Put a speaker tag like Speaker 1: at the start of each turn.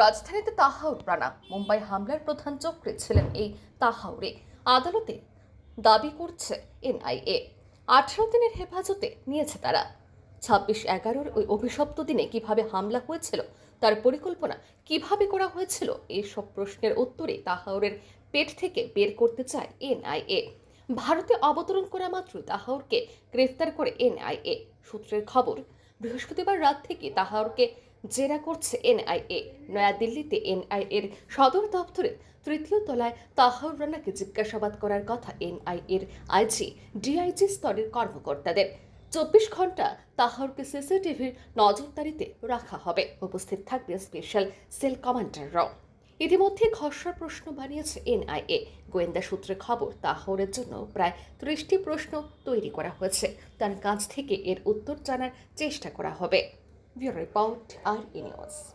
Speaker 1: রাজধানীতে তাহাউর রানা, মুম্বাই হামলার প্রধান চক্রে ছিলেন এই তাহাউরে। আদালতে দাবি করছে এনআইএ। আঠারো দিনের হেফাজতে নিয়েছে তারা। ছাব্বিশ এগারোর ওই অভিশপ্ত দিনে কীভাবে হামলা হয়েছিল, তার পরিকল্পনা কীভাবে করা হয়েছিল এইসব প্রশ্নের উত্তরে তাহাউরের পেট থেকে বের করতে চায় এনআইএ। ভারতে অবতরণ করা মাত্র তাহাউরকে গ্রেফতার করে এনআইএ। সূত্রের খবর, বৃহস্পতিবার রাত থেকে তাহাউরকে জেরা করছে এনআইএ। নয়াদিল্লিতে এনআইএর সদর দপ্তরে তৃতীয় তলায় তাহাউর রানাকে জিজ্ঞাসাবাদ করার কথা এনআইএর আইজি, ডিআইজি স্তরের কর্মকর্তাদের। চব্বিশ ঘণ্টা তাহারকে সিসিটিভির নজরদারিতে রাখা হবে। উপস্থিত থাকবে স্পেশাল সেল কমান্ডাররাও। ইতিমধ্যে খসড়া প্রশ্ন বানিয়েছে এনআইএ। গোয়েন্দা সূত্রে খবর, তাহরের জন্য প্রায় ত্রিশটি প্রশ্ন তৈরি করা হয়েছে। তার কাছ থেকে এর উত্তর জানার চেষ্টা করা হবে। we report our news.